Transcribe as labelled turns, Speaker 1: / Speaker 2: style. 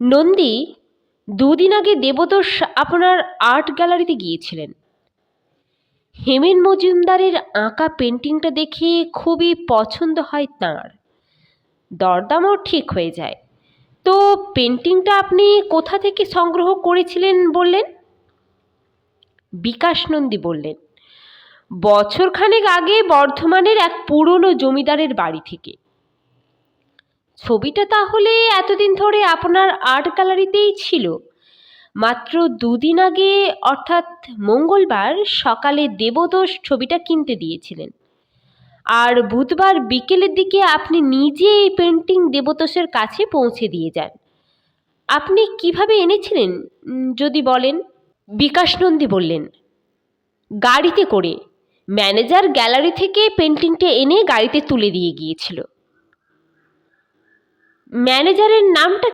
Speaker 1: নন্দী দুদিন আগে দেবতোষ আপনার আর্ট গ্যালারিতে গিয়েছিলেন। হেমেন মজুমদারের আঁকা পেন্টিংটা দেখে খুবই পছন্দ হয় তাঁর। দরদামও ঠিক হয়ে যায়। তো পেন্টিংটা আপনি কোথা থেকে সংগ্রহ করেছিলেন বললেন? বিকাশ নন্দী বললেন, বছরখানেক আগে বর্ধমানের এক পুরনো জমিদারের বাড়ি থেকে। ছবিটা তাহলে এতদিন ধরে আপনার আর্ট গ্যালারিতেই ছিল। মাত্র দুদিন আগে, অর্থাৎ মঙ্গলবার সকালে দেবদোষ ছবিটা কিনতে দিয়েছিলেন। আর বুধবার বিকেলের দিকে আপনি নিজে এই পেন্টিং দেবতোষের কাছে পৌঁছে দিয়ে যান। আপনি কীভাবে এনেছিলেন যদি বলেন? বিকাশ নন্দী বললেন, গাড়িতে করে। ম্যানেজার গ্যালারি থেকে পেন্টিংটা এনে গাড়িতে তুলে দিয়ে গিয়েছিল। ম্যানেজারের নামটা